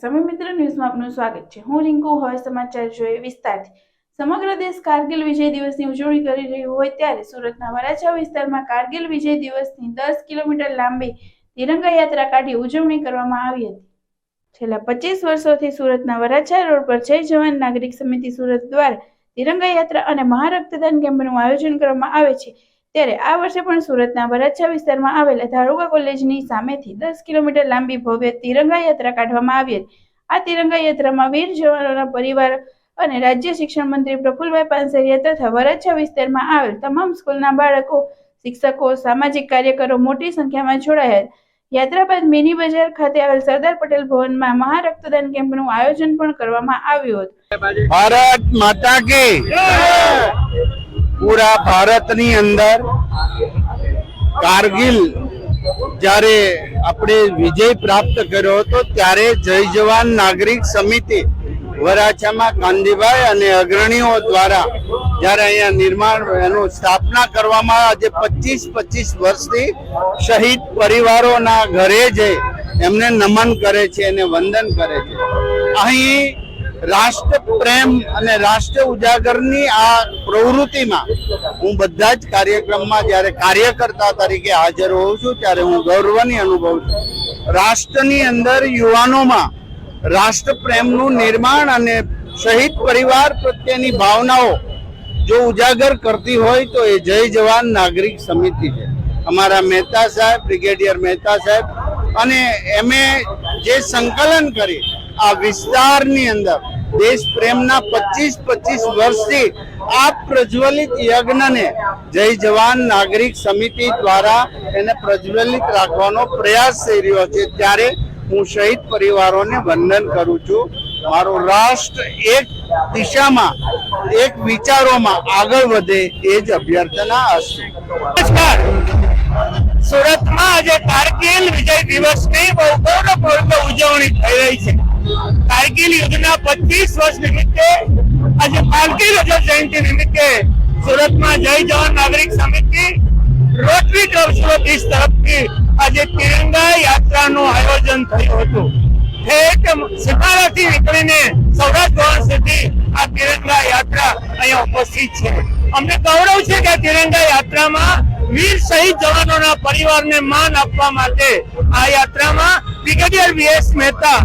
સમય મિત્ર ન્યૂઝમાં આપનું સ્વાગત છે. હું રિંકુ, હવે સમાચાર જોઈએ વિસ્તારથી. સમગ્ર દેશ કારગિલ વિજય દિવસની ઉજવણી કરી રહ્યું હોય ત્યારે સુરતના વરાછા વિસ્તારમાં કારગિલ વિજય દિવસની દસ કિલોમીટર લાંબી તિરંગા યાત્રા કાઢી ઉજવણી કરવામાં આવી હતી. છેલ્લા પચીસ વર્ષોથી સુરતના વરાછા રોડ પર જય જવાન નાગરિક સમિતિ સુરત દ્વારા તિરંગા યાત્રા અને મહારક્તદાન કેમ્પનું આયોજન કરવામાં આવે છે. ત્યારે આ વર્ષે પણ સુરતના વરાછા વિસ્તારમાં આવેલા ધારુકા કોલેજની સામેથી દસ કિલોમીટર લાંબી ભવ્ય તિરંગા યાત્રા કાઢવામાં આવી હતી. આ તિરંગા યાત્રામાં વીર જવાનોના પરિવાર અને રાજ્ય શિક્ષણ મંત્રી પ્રફુલભાઈ પાનસરિયા તથા વરાછા વિસ્તારમાં આવેલ તમામ સ્કૂલના બાળકો, શિક્ષકો, સામાજિક કાર્યકરો મોટી સંખ્યામાં જોડાયા. યાત્રા બાદ મિની બજાર ખાતે આવેલ સરદાર પટેલ ભવનમાં મહા રક્તદાન કેમ્પનું આયોજન પણ કરવામાં આવ્યું હતું. ભારત માતા કી પૂરા ભારતની અંદર કારગિલ જ્યારે આપણે વિજય પ્રાપ્ત કર્યો હતો, ત્યારે જય જવાન નાગરિક સમિતિ વરાછામાં કાંદીભાઈ અને અગ્રણીઓ દ્વારા જ્યારે અહીંયા નિર્માણ, એનું સ્થાપના કરવામાં આજે પચીસ પચીસ વર્ષથી શહીદ પરિવારોના ઘરે જઈ એમને નમન કરે છે અને વંદન કરે છે. અહીં રાષ્ટ્ર પ્રેમ અને રાષ્ટ્ર ઉજાગરની આ પ્રવૃત્તિમાં હું બધા જ કાર્યક્રમમાં જ્યારે કાર્યકર્તા તરીકે હાજર હોઉં છું, ત્યારે હું ગૌરવની અનુભવ છું. રાષ્ટ્રની અંદર યુવાનોમાં રાષ્ટ્ર પ્રેમનું નિર્માણ અને શહીદ પરિવાર પ્રત્યેની ભાવનાઓ જો ઉજાગર કરતી હોય તો એ જય જવાન નાગરિક સમિતિ છે. અમારા મહેતા સાહેબ, બ્રિગેડિયર મહેતા સાહેબ અને એમે જે સંકલન કરી આ વિસ્તારની અંદર દેશ પ્રેમના પચીસ પચીસ વર્ષથી આ પ્રજ્વલિત યજ્ઞને જય જવાન નાગરિક સમિતિ દ્વારા એને પ્રજ્વલિત રાખવાનો પ્રયાસ થઈ રહ્યો છે. ત્યારે હું શહીદ પરિવારોને વંદન કરું છું. મારો રાષ્ટ્ર એક દિશામાં, એક વિચારોમાં આગળ વધે એ જ અભ્યર્થના હશે. નમસ્કાર. સુરતમાં આજે કારગિલ વિજય દિવસની બહુ ગૌરવપૂર્વક ઉજવણી થઈ રહી છે. કારગિલ યુદ્ધના 25 વર્ષ નિમિત્તે આજે પાલકી વિજય જયંતિ નિમિત્તે સુરતમાં જય જવાન નાગરિક સમિતિ રોટરી ક્લબ સુરત ઈસ્ટ તરફથી આજે તિરંગા યાત્રાનું આયોજન થયું હતું. આ તિરંગા યાત્રા અહીંયા ઉપસ્થિત છે. અમને ગૌરવ છે કે યાત્રામાં વીર શહીદ જવાનોના પરિવારને માન આપવા માટે આ યાત્રામાં brigadier VS Mehta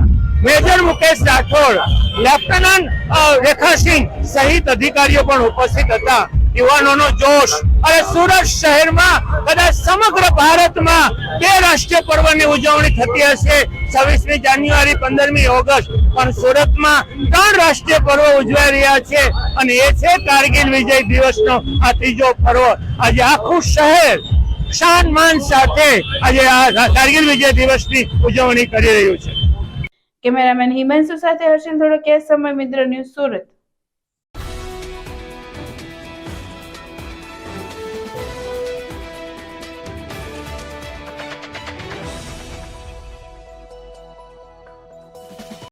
major Mukesh Rathod, lieutenant Rekha Singh સહિત અધિકારીઓ પણ ઉપસ્થિત હતા. યુવાનોનો જોશ અને સુરત શહેરમાં કદાચ સમગ્ર ભારતમાં બે રાષ્ટ્રીય પર્વની ઉજવણી થતી હશે. છવ્વીસમી જાન્યુઆરી, પંદરમી ઓગસ્ટ, પણ સુરતમાં ત્રણ રાષ્ટ્રીય પર્વ ઉજવાઈ રહ્યા છે અને એ છે કારગિલ વિજય દિવસનો આ ત્રીજો પર્વ. આજે આખું શહેર શાન માન સાથે આજે આ કારગિલ વિજય દિવસની ઉજવણી કરી રહ્યું છે. કેમેરામેન હિમાંશુ સાથે હર્ષિલ થોડો સમય મિત્ર ન્યૂઝ સુરત.